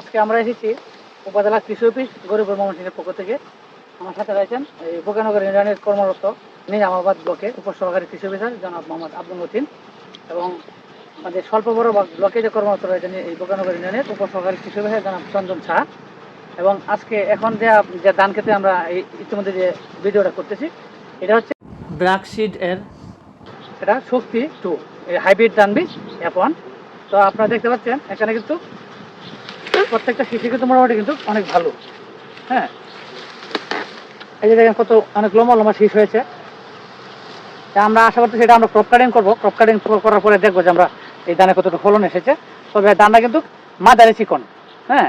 আজকে আমরা এসেছি উপজেলা কৃষি অফিস গরিব ময়মনসিংহের পক্ষ থেকে। আমার সাথে রয়েছেন এই বোকানগর ইউনিয়নের কর্মরত নিজামাবাদ ব্লকে উপসহকারী কৃষি অফিসার জনাব মোহাম্মদ আব্দুল মতিন এবং আমাদের স্বল্প বড় ব্লকে যে কর্মরত রয়েছেন এই বোকানগর ইউনিয়নের উপসহকারী কৃষি অফিসার জনাব চন্দন শাহ এবং আজকে এখন যে যে ধান খেতে আমরা এই ইতিমধ্যে যে ভিডিওটা করতেছি এটা হচ্ছে ব্র্যাকশিড এর এটা শক্তি টু এই হাইব্রিড ধান বীজ এফ তো আপনারা দেখতে পাচ্ছেন এখানে কিন্তু প্রত্যেকটা শিশু কিন্তু মোটামুটি কিন্তু অনেক ভালো। হ্যাঁ? এই যে দেখেন কত অনেক লম্বা লম্বা শীষ হয়েছে। আমরা আশা করতেছি সেটা আমরা ক্রপ কাটিং করব। ক্রপ কাটিং করার পরে দেখব যে আমরা এই ধানে কতটা ফলন এসেছে। তবে ধানটা কিন্তু মাদারে চিকন। হ্যাঁ?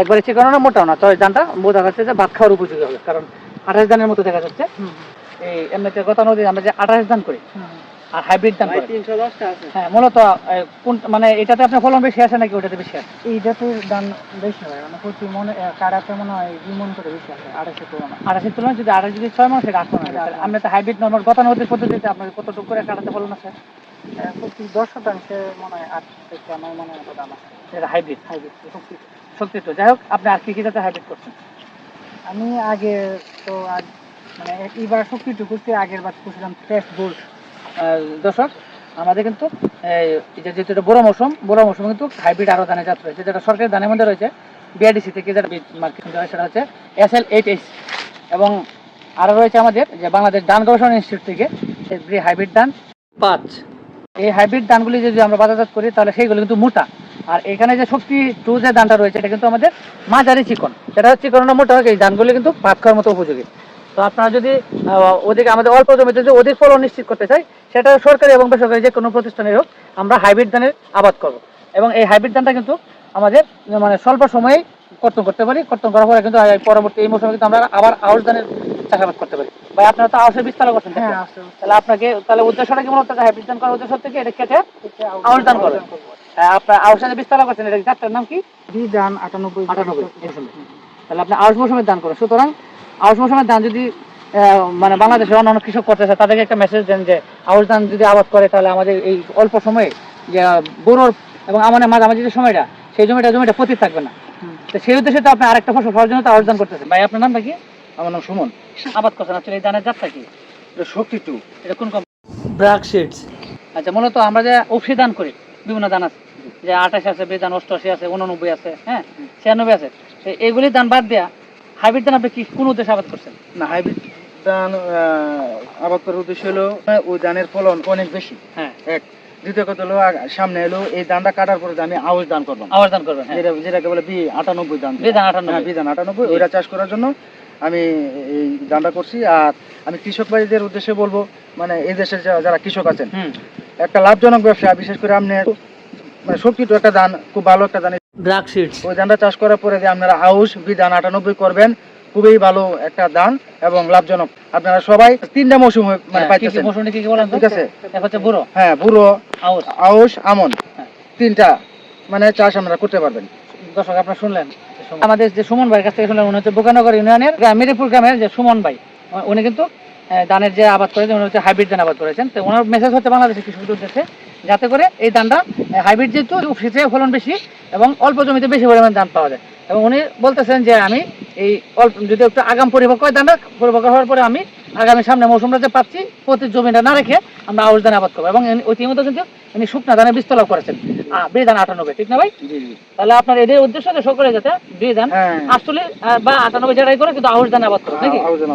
একবারে চিকন না মোটাও না। তো এই ধানটা বোঝা যাচ্ছে যে ভাত খাওয়ার উপযোগী হবে। কারণ আঠাশ ধানের মতো দেখা যাচ্ছে। এই এমনিতে গত নদী আমরা যে আঠাশ ধান করি আর হাইব্রিড ধান করি তিনশো দশটা আছে। হ্যাঁ মূলত কোন মানে এটাতে আপনার ফলন বেশি আসে নাকি ওটাতে বেশি আসে এইটাতে দাম বেশি হয় মানে প্রতি মনে কাড়াতে মনে হয় দুই মন করে বেশি আছে আড়াইশো তুলনা আঠাশের তুলনায় যদি আঠাশ যদি ছয় মাস সেটা আট মনে হয়। আপনি তো হাইব্রিড নর্মাল গতানুগতিক পদ্ধতিতে আপনার কতটুকু করে কাটাতে ফলন আছে? প্রতি দশ শতাংশে মনে হয় আট থেকে মনে হয় দাম আছে। এটা হাইব্রিড হাইব্রিড শক্তি শক্তি তো। যাই হোক আপনি আর কি কি জাতের হাইব্রিড করছেন? আমি আগে তো আজ মানে এইবার শক্তিটুকু করতে আগের বার করছিলাম ফ্রেশ গোল্ড দর্শক, আমাদের কিন্তু যেহেতু এটা বড় মৌসুম, বড় মৌসুমে কিন্তু হাইব্রিড আরও ধানের জাত রয়েছে, যেটা সরকারি ধানের মধ্যে রয়েছে বিআরডিসি থেকে যেটা মার্কেট সেটা হচ্ছে এস এল এইট এইচ এবং আরও রয়েছে আমাদের যে বাংলাদেশ ধান গবেষণা ইনস্টিটিউট থেকে হাইব্রিড ধান পাঁচ। এই হাইব্রিড ধানগুলি যদি আমরা বাজারজাত করি, তাহলে সেইগুলো কিন্তু মোটা। আর এখানে যে শক্তি টু যে ধানটা রয়েছে, এটা কিন্তু আমাদের মাঝারি চিকন। সেটা হচ্ছে চিকন মোটা হয় এই ধানগুলি কিন্তু ভাত খাওয়ার মতো উপযোগী। তো আপনারা যদি ওদিকে আমাদের অল্প জমিতে যদি অধিক ফলন নিশ্চিত করতে চাই সেটা সরকারি এবং বেসরকারি যে কোনো প্রতিষ্ঠানের হোক আমরা হাইব্রিড ধানের আবাদ করব। এবং এই হাইব্রিড ধানটা কিন্তু আমাদের মানে স্বল্প সময়েই কর্তন করতে পারি। কর্তন করার পরে কিন্তু পরবর্তী এই মৌসুমে কিন্তু আমরা আবার আউশ ধানের চাষাবাদ করতে পারি। ভাই আপনারা তো আউশের বিস্তার করছেন তাহলে আপনাকে তাহলে উদ্দেশ্যটা কি মূলত হাইব্রিড ধান করার উদ্দেশ্য থেকে এটা কেটে আউশ ধান করবেন হ্যাঁ, আপনার আউশের যে বিস্তার করছেন এটা জাতটার নাম কি? বিধান আটানব্বই। আটানব্বই তাহলে আপনি আউশ মৌসুমের দান করেন। সুতরাং আউশ মৌসুমের ধান যদি মানে বাংলাদেশের অন্যান্য কৃষক করতেছে তাদেরকে একটা মেসেজ দেন যে আউশ ধান যদি আবাদ করে তাহলে আমাদের এই অল্প সময়ে যে বোরোর এবং আমাদের মাঝামাঝি যে সময়টা সেই জমিটা জমিটা পতি থাকবে না। তো সেই উদ্দেশ্যে তো আপনি আরেকটা ফসল ফলার জন্য তো আউশ ধান করতেছেন। ভাই আপনার নামটা কি? আমার নাম সুমন। আবাদ করছেন আসলে এই ধানের জাতটা কি? শক্তি টু। এটা কোন কোম্পানি ব্রাক শিটস আচ্ছা মূলত আমরা যে অফসি দান করি বিভিন্ন দান আছে যে আঠাশ আছে বিধান অষ্টআশি আছে উননব্বই আছে হ্যাঁ? ছিয়ানব্বই আছে। এগুলি দান বাদ দেয়া হাইব্রিড দান আপনি কি কোন উদ্দেশ্যে আবাদ করছেন? না হাইব্রিড ধান আবাদ করার উদ্দেশ্য হলো ওই ধানের ফলন অনেক বেশি। হ্যাঁ। এক। দ্বিতীয় কথা হলো সামনে এলো এই ধানটা কাটার পরে আমি আউশ ধান করব। আবাদ দান করবেন হ্যাঁ। যেটা যেটাকে বলে বি আটানব্বই ধান বিধান আটানব্বই। হ্যাঁ, বিধান আটানব্বই। ওইটা চাষ করার জন্য আমি এই ধানটা করছি। আর আমি কৃষক ভাইদের উদ্দেশ্যে বলব মানে এই দেশের যারা কৃষক আছেন একটা লাভজনক ব্যবসা বিশেষ করে আপনি মানে তো একটা ধান খুব ভালো একটা ধান ব্রাক শিটস ওই ধানটা চাষ করার পরে যে আপনারা আউশ বিধান আটানব্বই করবেন খুবই ভালো একটা ধান এবং লাভজনক। আপনারা সবাই তিনটা মৌসুম মানে হ্যাঁ, কি কি পাইতেছেন মৌসুমে কি কি বলেন ঠিক আছে। হচ্ছে বুড়ো। হ্যাঁ বুড়ো আউশ। আউশ আমন। হ্যাঁ। তিনটা মানে চাষ আপনারা করতে পারবেন। দর্শক আপনারা শুনলেন আমাদের যে সুমন ভাইয়ের কাছ থেকে শুনলেন উনি হচ্ছে বোকানগর ইউনিয়নের মিরিপুর গ্রামের যে সুমন ভাই। উনি কিন্তু ধানের যে আবাদ করেছেন উনি হচ্ছে হাইব্রিড ধান আবাদ করেছেন। তো ওনার মেসেজ হচ্ছে বাংলাদেশের কৃষকদের উদ্দেশ্যে যাতে করে এই ধানটা হাইব্রিড যেহেতু উপসিতে ফলন বেশি এবং অল্প জমিতে বেশি পরিমাণ ধান পাওয়া যায়। এবং উনি বলতেছেন যে আমি এই অল্প যদি একটু আগাম পরিপক্ক হয় ধানটা পরিপক্ক হওয়ার পরে আমি আগামী সামনে মৌসুমটা যে পাচ্ছি প্রতি জমিটা না রেখে আমরা আউশ ধান আবাদ করব। এবং ইতিমধ্যে কিন্তু উনি শুকনা ধানের বীজ তলব করেছেন। বীজ ধান আটানব্বই ঠিক না ভাই? তাহলে আপনার এদের উদ্দেশ্য সকলে যাতে বীজ ধান হ্যাঁ। আটচল্লিশ বা আটানব্বই জায়গায় করে কিন্তু আউশ ধান আবাদ করে নাকি? ধান